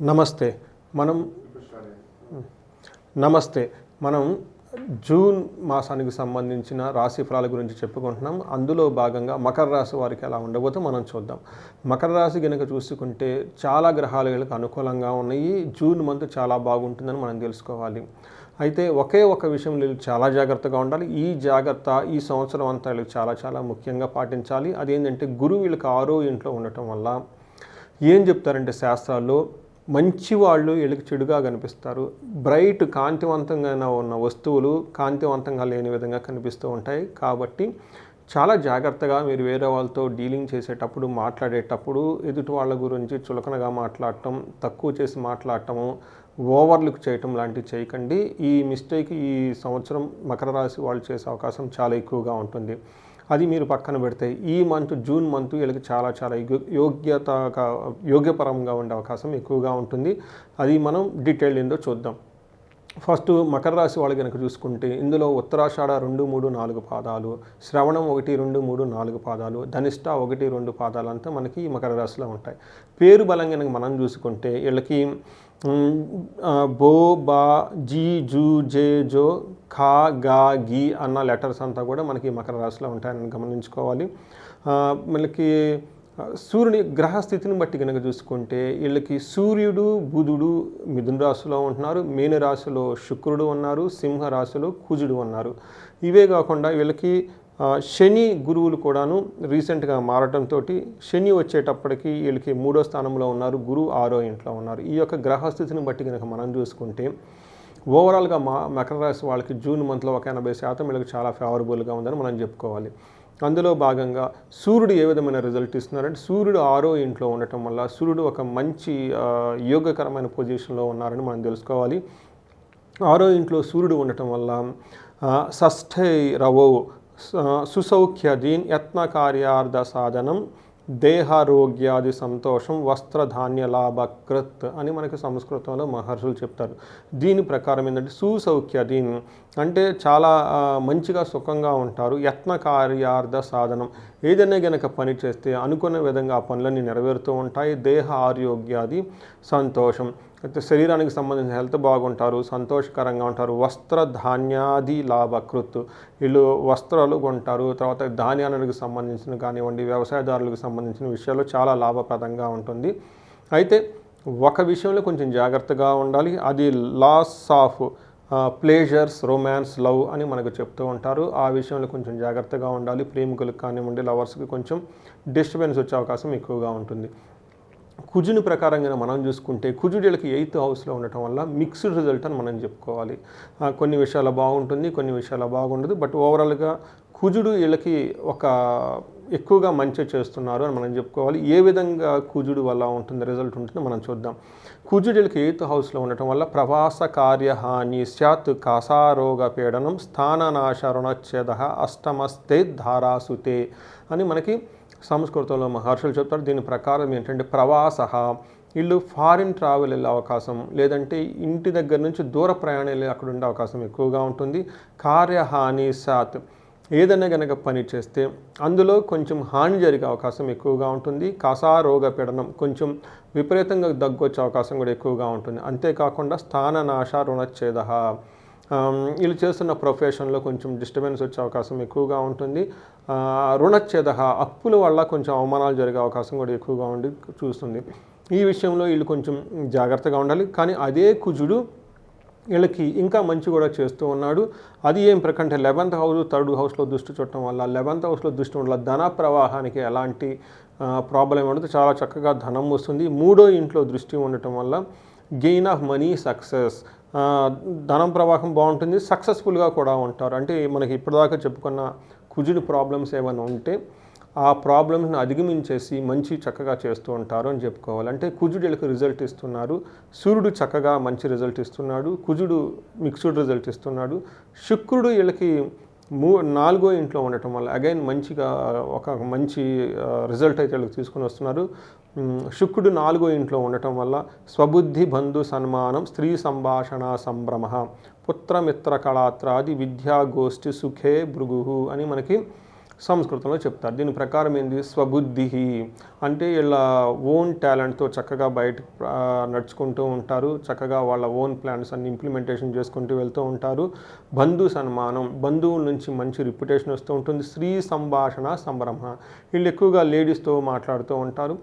నమస్తే. మనం నమస్తే. మనం జూన్ మాసానికి సంబంధించిన రాశి ఫలాల గురించి చెప్పుకుంటున్నాం. అందులో భాగంగా మకర రాశి వారికి ఎలా ఉండబోతో మనం చూద్దాం. మకర రాశి కనుక చూసుకుంటే చాలా గ్రహాలు వీళ్ళకి అనుకూలంగా ఉన్నాయి. జూన్ మంత్ చాలా బాగుంటుందని మనం తెలుసుకోవాలి. అయితే ఒకే ఒక విషయం వీళ్ళు చాలా జాగ్రత్తగా ఉండాలి. ఈ జాగ్రత్త ఈ సంవత్సరం అంతా వీళ్ళు చాలా చాలా ముఖ్యంగా పాటించాలి. అదేంటంటే గురువు వీళ్ళకి ఆరో ఇంట్లో ఉండటం వల్ల ఏం చెప్తారంటే శాస్త్రాల్లో మంచి వాళ్ళు వీళ్ళకి చెడుగా కనిపిస్తారు. బ్రైట్ కాంతివంతంగా ఉన్న వస్తువులు కాంతివంతంగా లేని విధంగా కనిపిస్తూ ఉంటాయి. కాబట్టి చాలా జాగ్రత్తగా మీరు వేరే వాళ్ళతో డీలింగ్ చేసేటప్పుడు మాట్లాడేటప్పుడు ఎదుటి వాళ్ళ గురించి చులకనగా మాట్లాడటం తక్కువ చేసి మాట్లాడటము ఓవర్లుక్ చేయటం లాంటివి చేయకండి. ఈ మిస్టేక్ ఈ సంవత్సరం మకర రాశి వాళ్ళు చేసే అవకాశం చాలా ఎక్కువగా ఉంటుంది. అది మీరు పక్కన పెడితే ఈ మంత్ జూన్ మంత్ వీళ్ళకి చాలా చాలా యోగ్యత యోగ్యపరంగా ఉండే అవకాశం ఎక్కువగా ఉంటుంది. అది మనం డీటెయిల్ ఏందో చూద్దాం. ఫస్ట్ మకర రాశి వాళ్ళు కనుక చూసుకుంటే ఇందులో ఉత్తరాషాఢ రెండు మూడు నాలుగు పాదాలు శ్రవణం ఒకటి రెండు మూడు నాలుగు పాదాలు ధనిష్ట ఒకటి రెండు పాదాలు అంతా మనకి ఈ మకర రాశిలో ఉంటాయి. పేరు బలం కనుక మనం చూసుకుంటే వీళ్ళకి బో బా జీ జూ జే జో ఖా గా గీ అన్న లెటర్స్ అంతా కూడా మనకి ఈ మకర రాశిలో ఉంటాయని గమనించుకోవాలి. మనకి సూర్యుని గ్రహస్థితిని బట్టి కనుక చూసుకుంటే వీళ్ళకి సూర్యుడు బుధుడు మిథున రాశిలో ఉంటున్నారు మీన రాశిలో శుక్రుడు ఉన్నారు సింహ రాశిలో కుజుడు ఉన్నారు. ఇవే కాకుండా వీళ్ళకి శని గురువులు కూడాను రీసెంట్గా మారటంతో శని వచ్చేటప్పటికి వీళ్ళకి మూడో స్థానంలో ఉన్నారు గురువు ఆరో ఇంట్లో ఉన్నారు. ఈ యొక్క గ్రహస్థితిని బట్టి కనుక మనం చూసుకుంటే ఓవరాల్గా మా మకర రాశి వాళ్ళకి జూన్ మంత్లో ఒక ఎనభై శాతం వీళ్ళకి చాలా ఫేవరబుల్గా ఉందని మనం చెప్పుకోవాలి. అందులో భాగంగా సూర్యుడు ఏ విధమైన రిజల్ట్ ఇస్తున్నారంటే సూర్యుడు ఆరో ఇంట్లో ఉండటం వల్ల సూర్యుడు ఒక మంచి యోగకరమైన పొజిషన్లో ఉన్నారని మనం తెలుసుకోవాలి. ఆరో ఇంట్లో సూర్యుడు ఉండటం వల్ల షష్ఠై రవో సుసౌఖ్య దీన్ యత్న కార్యార్థ సాధనం దేహారోగ్యాది సంతోషం వస్త్రధాన్య లాభకృత్ అని మనకి సంస్కృతంలో మహర్షులు చెప్తారు. దీని ప్రకారం ఏంటంటే సుసౌఖ్య అంటే చాలా మంచిగా సుఖంగా ఉంటారు. యత్న కార్యార్థ సాధనం. ఏదైనా గనక పని చేస్తే అనుకున్న విధంగా ఆ పనులన్నీ నెరవేరుతూ ఉంటాయి. దేహ ఆరోగ్యాది సంతోషం. అయితే శరీరానికి సంబంధించిన హెల్త్ బాగుంటారు సంతోషకరంగా ఉంటారు. వస్త్ర ధాన్యాది లాభకృత్. వీళ్ళు వస్త్రాలు కొంటారు. తర్వాత ధాన్యాలకు సంబంధించిన కానివ్వండి వ్యవసాయదారులకు సంబంధించిన విషయాలు చాలా లాభప్రదంగా ఉంటుంది. అయితే ఒక విషయంలో కొంచెం జాగ్రత్తగా ఉండాలి. అది lots of pleasures romance love అని మనకు చెప్తూ ఉంటారు. ఆ విషయంలో కొంచెం జాగ్రత్తగా ఉండాలి. ప్రేమికులకు కానివ్వండి లవర్స్కి కొంచెం డిస్టర్బెన్స్ వచ్చే అవకాశం ఎక్కువగా ఉంటుంది. కుజుని ప్రకారంగా మనం చూసుకుంటే కుజుడు వీళ్ళకి ఎయిత్ హౌస్లో ఉండటం వల్ల మిక్స్డ్ రిజల్ట్ అని మనం చెప్పుకోవాలి. కొన్ని విషయాలు బాగుంటుంది కొన్ని విషయాలు బాగుండదు. బట్ ఓవరాల్గా కుజుడు వీళ్ళకి ఒక ఎక్కువగా మంచి చేస్తున్నారు అని మనం చెప్పుకోవాలి. ఏ విధంగా కుజుడు వల్ల ఉంటుంది రిజల్ట్ ఉంటుందో మనం చూద్దాం. కుజుడు వీళ్ళకి ఎయిత్ హౌస్లో ఉండటం వల్ల ప్రవాస కార్యహాని స్యాత్ కాసారోగ పీడనం స్థాననాశ రుణచ్ఛేద అష్టమస్తే ధారాసుతే అని మనకి సంస్కృతంలో మహర్షులు చెప్తారు దీని ప్రకారం ఏంటంటే ప్రవాస వీళ్ళు ఫారిన్ ట్రావెల్ వెళ్ళే అవకాశం లేదంటే ఇంటి దగ్గర నుంచి దూర ప్రయాణం వెళ్ళే అక్కడ ఉండే అవకాశం ఎక్కువగా ఉంటుంది. కార్యహాని సాత్ ఏదైనా గనక పని చేస్తే అందులో కొంచెం హాని జరిగే అవకాశం ఎక్కువగా ఉంటుంది. కసారోగ పీడనం కొంచెం విపరీతంగా దగ్గొచ్చే అవకాశం కూడా ఎక్కువగా ఉంటుంది. అంతేకాకుండా స్థాననాశ రుణచ్ఛేద వీళ్ళు చేస్తున్న ప్రొఫెషన్లో కొంచెం డిస్టర్బెన్స్ వచ్చే అవకాశం ఎక్కువగా ఉంటుంది. ఆ, రుణచ్ఛేద అప్పుల వల్ల కొంచెం అవమానాలు జరిగే అవకాశం కూడా ఎక్కువగా ఉండి చూస్తుంది. ఈ విషయంలో వీళ్ళు కొంచెం జాగ్రత్తగా ఉండాలి. కానీ అదే కుజుడు వీళ్ళకి ఇంకా మంచి కూడా చేస్తూ ఉన్నాడు. అది ఏం ప్రకంటే లెవెంత్ హౌస్ థర్డ్ హౌస్లో దృష్టి చూడటం వల్ల లెవెంత్ హౌస్లో దృష్టి వల్ల ధన ప్రవాహానికి ఎలాంటి ప్రాబ్లం ఉండదు. చాలా చక్కగా ధనం వస్తుంది. మూడో ఇంట్లో దృష్టి ఉండటం వల్ల గెయిన్ ఆఫ్ మనీ సక్సెస్ ధనం ప్రవాహం బాగుంటుంది సక్సెస్ఫుల్గా కూడా ఉంటారు. అంటే మనకి ఇప్పటిదాకా చెప్పుకున్న కుజుడు ప్రాబ్లమ్స్ ఏమైనా ఉంటే ఆ ప్రాబ్లమ్స్ని అధిగమించేసి మంచి చక్కగా చేస్తూ ఉంటారు అని చెప్పుకోవాలి. అంటే కుజుడు వీళ్ళకి రిజల్ట్ ఇస్తున్నారు సూర్యుడు చక్కగా మంచి రిజల్ట్ ఇస్తున్నాడు కుజుడు మిక్స్డ్ రిజల్ట్ ఇస్తున్నాడు శుక్రుడు వీళ్ళకి మూ నాలుగో ఇంట్లో ఉండటం వల్ల అగైన్ మంచిగా ఒక మంచి రిజల్ట్ అయితే వీళ్ళకి తీసుకుని వస్తున్నారు. శుక్రుడు నాలుగో ఇంట్లో ఉండటం వల్ల స్వబుద్ధి బంధు సన్మానం స్త్రీ సంభాషణ సంభ్రమ. పుత్రమిత్ర కళాత్రాది విద్యా గోష్ఠి సుఖే భృగు అని మనకి సంస్కృతంలో చెప్తారు. దీని ప్రకారం ఏంది? స్వబుద్ధి. అంటే వీళ్ళ ఓన్ టాలెంట్తో చక్కగా బయట నడుచుకుంటూ ఉంటారు. చక్కగా వాళ్ళ ఓన్ ప్లాన్స్ అన్ని ఇంప్లిమెంటేషన్ చేసుకుంటూ వెళ్తూ ఉంటారు. బంధు సన్మానం. బంధువుల నుంచి మంచి రిప్యుటేషన్ వస్తూ ఉంటుంది. స్త్రీ సంభాషణ సంభ్రమ. వీళ్ళు ఎక్కువగా లేడీస్తో మాట్లాడుతూ ఉంటారు.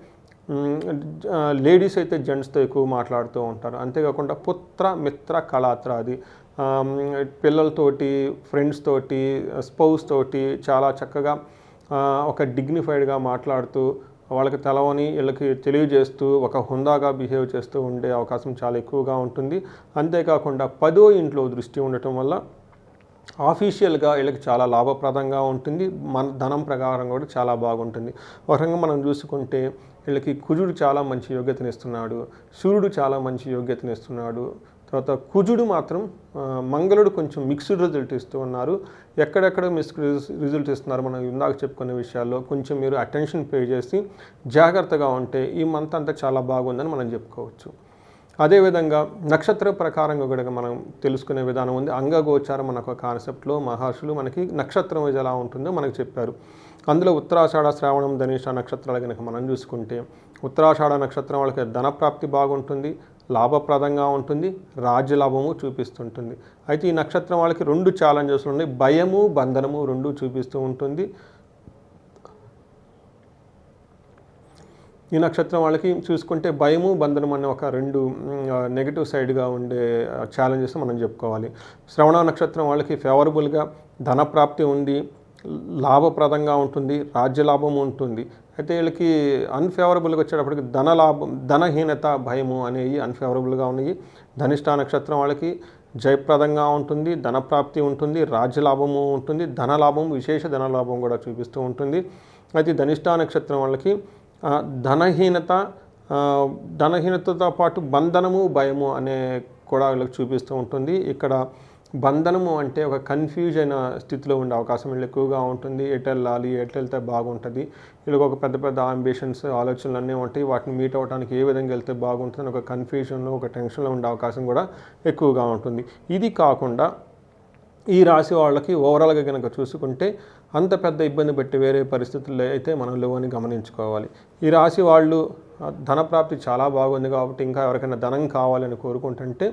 లేడీస్ అయితే జెంట్స్తో ఎక్కువ మాట్లాడుతూ ఉంటారు. అంతేకాకుండా పుత్ర మిత్ర కళాత్రాది ఆమ్, పిల్లలతోటి ఫ్రెండ్స్ తోటి స్పౌస్ తోటి చాలా చక్కగా ఒక డిగ్నిఫైడ్గా మాట్లాడుతూ వాళ్ళకి తెలవని వీళ్ళకి తెలియజేస్తూ ఒక హుందాగా బిహేవ్ చేస్తూ ఉండే అవకాశం చాలా ఎక్కువగా ఉంటుంది. అంతేకాకుండా పదో ఇంట్లో దృష్టి ఉండటం వల్ల ఆఫీషియల్గా వీళ్ళకి చాలా లాభప్రదంగా ఉంటుంది. మన ధనం ప్రకారం కూడా చాలా బాగుంటుంది. ఒక రకంగా మనం చూసుకుంటే వీళ్ళకి కుజుడు చాలా మంచి యోగ్యతనిస్తున్నాడు సూర్యుడు చాలా మంచి యోగ్యతనిస్తున్నాడు తర్వాత కుజుడు మాత్రం మంగళుడు కొంచెం మిక్స్డ్ రిజల్ట్ ఇస్తూ ఉన్నారు. ఎక్కడెక్కడ మిస్ రిజల్ట్ ఇస్తున్నారు మనం ఇందాక చెప్పుకునే విషయాల్లో. కొంచెం మీరు అటెన్షన్ పే చేసి జాగ్రత్తగా ఉంటే ఈ మంత్ అంతా చాలా బాగుందని మనం చెప్పుకోవచ్చు. అదేవిధంగా నక్షత్ర ప్రకారంగా కూడా మనం తెలుసుకునే విధానం ఉంది. అంగగోచారం అన్న ఒక కాన్సెప్ట్లో మహర్షులు మనకి నక్షత్రం ఇది ఎలా ఉంటుందో మనకు చెప్పారు. అందులో ఉత్తరాషాఢ శ్రావణం ధనిష్ట నక్షత్రాలు కనుక మనం చూసుకుంటే ఉత్తరాషాఢ నక్షత్రం వాళ్ళకి ధనప్రాప్తి బాగుంటుంది లాభప్రదంగా ఉంటుంది రాజ్యలాభము చూపిస్తుంటుంది. అయితే ఈ నక్షత్రం వాళ్ళకి రెండు ఛాలెంజెస్ ఉన్నాయి. భయము బంధనము రెండు చూపిస్తూ ఉంటుంది. ఈ నక్షత్రం వాళ్ళకి చూసుకుంటే భయము బంధనం అనే ఒక రెండు నెగిటివ్ సైడ్గా ఉండే ఛాలెంజెస్ మనం చెప్పుకోవాలి. శ్రవణ నక్షత్రం వాళ్ళకి ఫేవరబుల్గా ధనప్రాప్తి ఉంది లాభప్రదంగా ఉంటుంది రాజ్యలాభం ఉంటుంది. అయితే వీళ్ళకి అన్ఫేవరబుల్గా వచ్చేటప్పటికి ధన లాభం ధనహీనత భయము అనేవి అన్ఫేవరబుల్గా ఉన్నాయి. ధనిష్ట నక్షత్రం వాళ్ళకి జయప్రదంగా ఉంటుంది ధనప్రాప్తి ఉంటుంది రాజ్యలాభము ఉంటుంది ధనలాభం విశేష ధనలాభం కూడా చూపిస్తూ ఉంటుంది. అయితే ధనిష్ట నక్షత్రం వాళ్ళకి ధనహీనత ధనహీనతతో పాటు బంధనము భయము అనే కూడా వీళ్ళకి చూపిస్తూ ఉంటుంది. ఇక్కడ బంధనము అంటే ఒక కన్ఫ్యూజ్ అయిన స్థితిలో ఉండే అవకాశం వీళ్ళు ఎక్కువగా ఉంటుంది. ఎటు వెళ్ళాలి ఎటు వెళ్తే బాగుంటుంది. వీళ్ళకి ఒక పెద్ద పెద్ద ఆంబిషన్స్ ఆలోచనలు అన్నీ ఉంటాయి. వాటిని మీట్ అవ్వడానికి ఏ విధంగా వెళ్తే బాగుంటుంది అని ఒక కన్ఫ్యూజన్లో ఒక టెన్షన్లో ఉండే అవకాశం కూడా ఎక్కువగా ఉంటుంది. ఇది కాకుండా ఈ రాశి వాళ్ళకి ఓవరాల్గా కనుక చూసుకుంటే అంత పెద్ద ఇబ్బంది పెట్టి వేరే పరిస్థితుల్లో అయితే మనం లేవని గమనించుకోవాలి. ఈ రాశి వాళ్ళు ధనప్రాప్తి చాలా బాగుంది కాబట్టి ఇంకా ఎవరికైనా ధనం కావాలని కోరుకుంటుంటే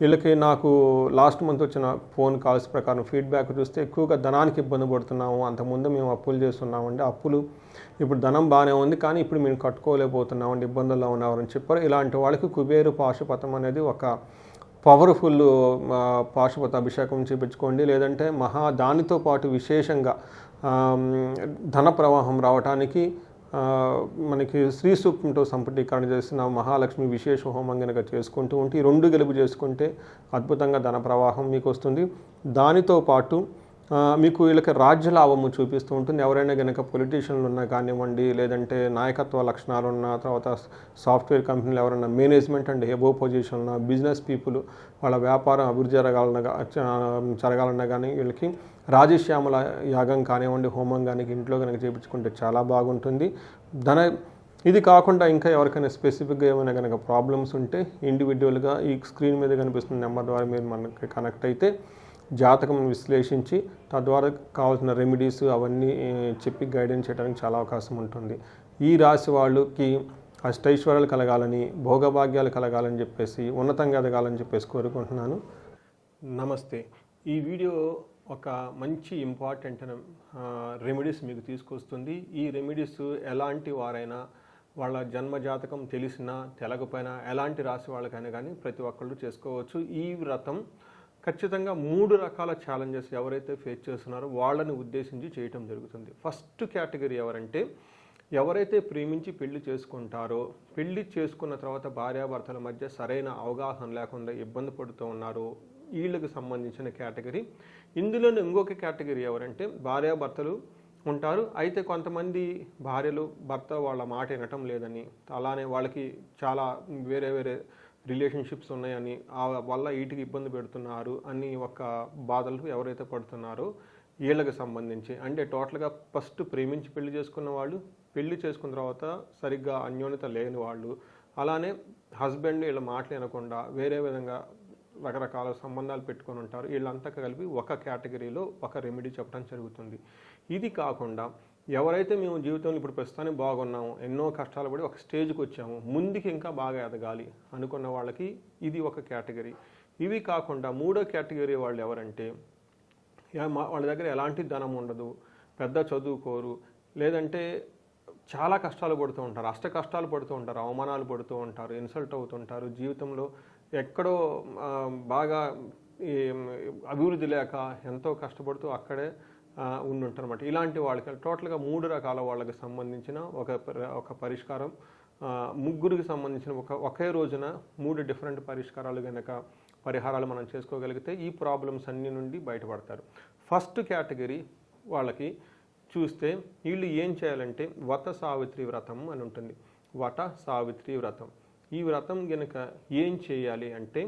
వీళ్ళకి నాకు లాస్ట్ మంత్ వచ్చిన ఫోన్ కాల్స్ ప్రకారం ఫీడ్బ్యాక్ చూస్తే ఎక్కువగా ధనానికి ఇబ్బంది పడుతున్నాము. అంతకుముందు మేము అప్పులు చేస్తున్నామండి. అప్పులు ఇప్పుడు ధనం బాగానే ఉంది కానీ ఇప్పుడు మేము కట్టుకోలేకపోతున్నామండి. ఇబ్బందుల్లో ఉన్నామని చెప్పారు. ఇలాంటి వాళ్ళకి కుబేరు పాశుపతం అనేది ఒక పవర్ఫుల్ పాశుపత అభిషేకం చేపించుకోండి. లేదంటే మహా దానితో పాటు విశేషంగా ధన ప్రవాహం రావటానికి మనకి శ్రీ సూక్తంతో సంపుటీకరణ చేసిన మహాలక్ష్మి విశేష హోమం కనుక చేసుకుంటూ ఉంటే ఈ రెండు గెలుపు చేసుకుంటే అద్భుతంగా ధన ప్రవాహం మీకు వస్తుంది. దానితో పాటు మీకు వీళ్ళకి రాజ్య లాభము చూపిస్తూ ఉంటుంది. ఎవరైనా కనుక పొలిటీషియన్లు ఉన్నా కానివ్వండి లేదంటే నాయకత్వ లక్షణాలు ఉన్న తర్వాత సాఫ్ట్వేర్ కంపెనీలు ఎవరైనా మేనేజ్మెంట్ అండ్ ఎబో పొజిషన్ ఉన్న బిజినెస్ పీపుల్ వాళ్ళ వ్యాపారం అభివృద్ధి జరగాలన్నా జరగాలన్నా కానీ వీళ్ళకి రాజశ్యామల యాగం కానివ్వండి హోమం కానీ ఇంట్లో కనుక చేయించుకుంటే చాలా బాగుంటుంది. ధన ఇది కాకుండా ఇంకా ఎవరికైనా స్పెసిఫిక్గా ఏమైనా కనుక ప్రాబ్లమ్స్ ఉంటే ఇండివిజువల్గా ఈ స్క్రీన్ మీద కనిపిస్తున్న నెంబర్ ద్వారా మీరు మనకి కనెక్ట్ అయితే జాతకం విశ్లేషించి తద్వారా కావాల్సిన రెమెడీస్ అవన్నీ చెప్పి గైడెన్స్ చేయడానికి చాలా అవకాశం ఉంటుంది. ఈ రాశి వాళ్ళకి అష్టైశ్వర్యాలు కలగాలని భోగభాగ్యాలు కలగాలని చెప్పేసి ఉన్నతంగా ఎదగాలని చెప్పేసి కోరుకుంటున్నాను. నమస్తే. ఈ వీడియో ఒక మంచి ఇంపార్టెంట్ రెమెడీస్ మీకు తీసుకొస్తుంది. ఈ రెమెడీస్ ఎలాంటి వారైనా వాళ్ళ జన్మ జాతకం తెలిసినా తెలకపోయినా ఎలాంటి రాశి వాళ్ళకైనా కానీ ప్రతి ఒక్కళ్ళు చేసుకోవచ్చు. ఈ వ్రతం ఖచ్చితంగా మూడు రకాల ఛాలెంజెస్ ఎవరైతే ఫేస్ చేస్తున్నారో వాళ్ళని ఉద్దేశించి చేయటం జరుగుతుంది. ఫస్ట్ కేటగిరీ ఎవరంటే ఎవరైతే ప్రేమించి పెళ్ళి చేసుకుంటారో పెళ్ళి చేసుకున్న తర్వాత భార్యాభర్తల మధ్య సరైన అవగాహన లేకుండా ఇబ్బంది పడుతూ ఉన్నారో వీళ్ళకి సంబంధించిన కేటగిరీ ఇందులోనే ఇంకొక కేటగిరీ ఎవరంటే భార్యాభర్తలు ఉంటారు. అయితే కొంతమంది భార్యలు భర్త వాళ్ళ మాట వినటం లేదని అలానే వాళ్ళకి చాలా వేరే వేరే రిలేషన్షిప్స్ ఉన్నాయని ఆ వల్ల వీటికి ఇబ్బంది పెడుతున్నారు అని ఒక బాధలు ఎవరైతే పడుతున్నారో వీళ్ళకి సంబంధించి. అంటే టోటల్గా ఫస్ట్ ప్రేమించి పెళ్ళి చేసుకున్న వాళ్ళు పెళ్ళి చేసుకున్న తర్వాత సరిగ్గా అన్యోన్యత లేని వాళ్ళు. అలానే హస్బెండ్ వీళ్ళ మాటలు వినకుండా వేరే విధంగా రకరకాల సంబంధాలు పెట్టుకొని ఉంటారు. వీళ్ళంతా కలిపి ఒక కేటగిరీలో ఒక రెమెడీ చెప్పడం జరుగుతుంది. ఇది కాకుండా ఎవరైతే మేము జీవితంలో ఇప్పుడు ప్రస్తుతానికి బాగున్నాము ఎన్నో కష్టాలు పడి ఒక స్టేజ్కి వచ్చాము ముందుకి ఇంకా బాగా ఎదగాలి అనుకున్న వాళ్ళకి ఇది ఒక కేటగిరీ. ఇవి కాకుండా మూడో కేటగిరీ వాళ్ళు ఎవరంటే మా- వాళ్ళ దగ్గర ఎలాంటి ధనం ఉండదు పెద్ద చదువుకోరు లేదంటే చాలా కష్టాలు పడుతూ ఉంటారు అష్ట కష్టాలు పడుతూ ఉంటారు అవమానాలు పడుతూ ఉంటారు ఇన్సల్ట్ అవుతుంటారు జీవితంలో ఎక్కడో బాగా అభివృద్ధి లేక ఎంతో కష్టపడుతూ అక్కడే ఆ, అనమాట ఇలాంటి వాళ్ళకి టోటల్గా మూడు రకాల వాళ్ళకి సంబంధించిన ఒక ఒక పరిష్కారం. ముగ్గురికి సంబంధించిన ఒక ఒకే రోజున మూడు డిఫరెంట్ పరిష్కారాలు కనుక పరిహారాలు మనం చేసుకోగలిగితే ఈ ప్రాబ్లమ్స్ అన్ని నుండి బయటపడతారు. ఫస్ట్ కేటగిరీ వాళ్ళకి చూస్తే వీళ్ళు ఏం చేయాలంటే వత సావిత్రి వ్రతం అని ఉంటుంది. వట సావిత్రి వ్రతం. ఈ వ్రతం గనుక ఏం చేయాలి అంటే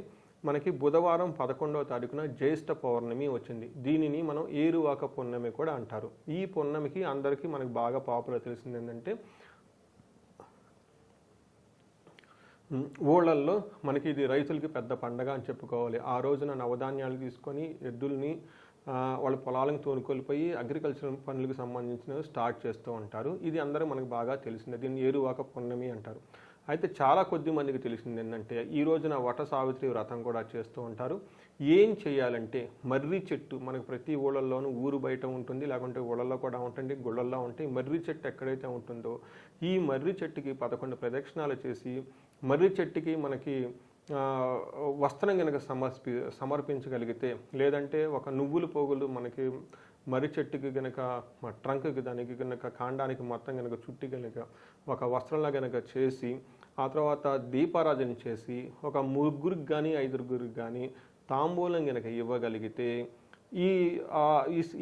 మనకి బుధవారం పదకొండవ తారీఖున జ్యేష్ఠ పౌర్ణమి వచ్చింది. దీనిని మనం ఏరువాక పున్నమి కూడా అంటారు. ఈ పున్నమికి అందరికీ మనకి బాగా పాపులర్ తెలిసింది ఏంటంటే ఊళ్ళల్లో మనకి ఇది రైతులకి పెద్ద పండగ అని చెప్పుకోవాలి. ఆ రోజున నవధాన్యాలు తీసుకొని ఎద్దుల్ని వాళ్ళ పొలాలను తోనుకొలిపోయి అగ్రికల్చర్ పనులకు సంబంధించినవి స్టార్ట్ చేస్తూ ఉంటారు. ఇది అందరూ మనకు బాగా తెలిసిందే. దీన్ని ఏరువాక పున్నమి అంటారు. అయితే చాలా కొద్ది మందికి తెలిసింది ఏంటంటే ఈ రోజున వట సావిత్రి వ్రతం కూడా చేస్తూ ఉంటారు. ఏం చేయాలంటే మర్రి చెట్టు మనకు ప్రతి ఊళ్ళల్లోనూ ఊరు బయట ఉంటుంది లేకుంటే ఊళ్ళల్లో కూడా ఉంటుంది గుళ్ళల్లో ఉంటాయి. మర్రి చెట్టు ఎక్కడైతే ఉంటుందో ఈ మర్రి చెట్టుకి పదకొండు ప్రదక్షిణాలు చేసి మర్రి చెట్టుకి మనకి వస్త్రం కనుక సమర్పి సమర్పించగలిగితే లేదంటే ఒక నువ్వులు పోగులు మనకి మర్రి చెట్టుకి గనక ట్రంక్కి దానికి గనక కాండానికి మొత్తం కనుక చుట్టి కనుక ఒక వస్త్రంలా కనుక చేసి ఆ తర్వాత దీపారాజన చేసి ఒక ముగ్గురికి కానీ ఐదుగురికి కానీ తాంబూలం కనుక ఇవ్వగలిగితే ఈ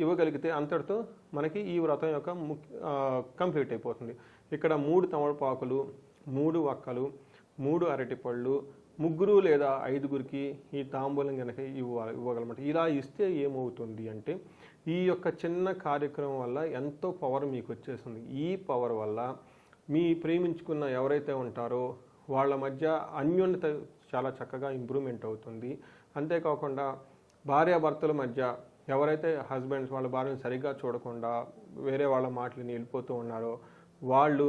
ఇవ్వగలిగితే అంతటితో మనకి ఈ వ్రతం యొక్క ముఖ్య కంప్లీట్ అయిపోతుంది. ఇక్కడ మూడు తమలపాకులు మూడు వక్కలు మూడు అరటిపళ్ళు ముగ్గురు లేదా ఐదుగురికి ఈ తాంబూలం కనుక ఇవ్వాలి ఇవ్వగలమాట. ఇలా ఇస్తే ఏమవుతుంది అంటే ఈ యొక్క చిన్న కార్యక్రమం వల్ల ఎంతో పవర్ మీకు వచ్చేస్తుంది ఈ పవర్ వల్ల మీ ప్రేమించుకున్న ఎవరైతే ఉంటారో వాళ్ళ మధ్య అన్యోన్యత చాలా చక్కగా ఇంప్రూవ్మెంట్ అవుతుంది. అంతేకాకుండా భార్యాభర్తల మధ్య ఎవరైతే హస్బెండ్స్ వాళ్ళ భార్యను సరిగ్గా చూడకుండా వేరే వాళ్ళ మాటలని వెళ్ళిపోతూ ఉన్నారో వాళ్ళు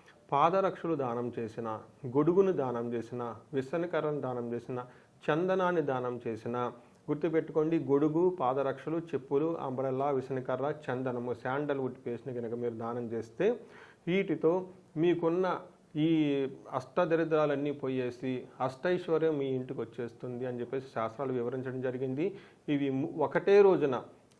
పాదరక్షలు దానం చేసిన గొడుగును దానం చేసిన విసనకర్రను దానం చేసిన చందనాన్ని దానం చేసిన గుర్తుపెట్టుకోండి గొడుగు పాదరక్షలు చెప్పులు అంబ్రెల్లా విసనకర్ర చందనము శాండల్వుడ్ పేస్ట్ని కనుక మీరు దానం చేస్తే వీటితో మీకున్న ఈ అష్టదరిద్రాలన్నీ పోయేసి అష్టైశ్వర్యం మీ ఇంటికి వచ్చేస్తుంది అని చెప్పేసి శాస్త్రాలు వివరించడం జరిగింది. ఇవి ఒకటే రోజున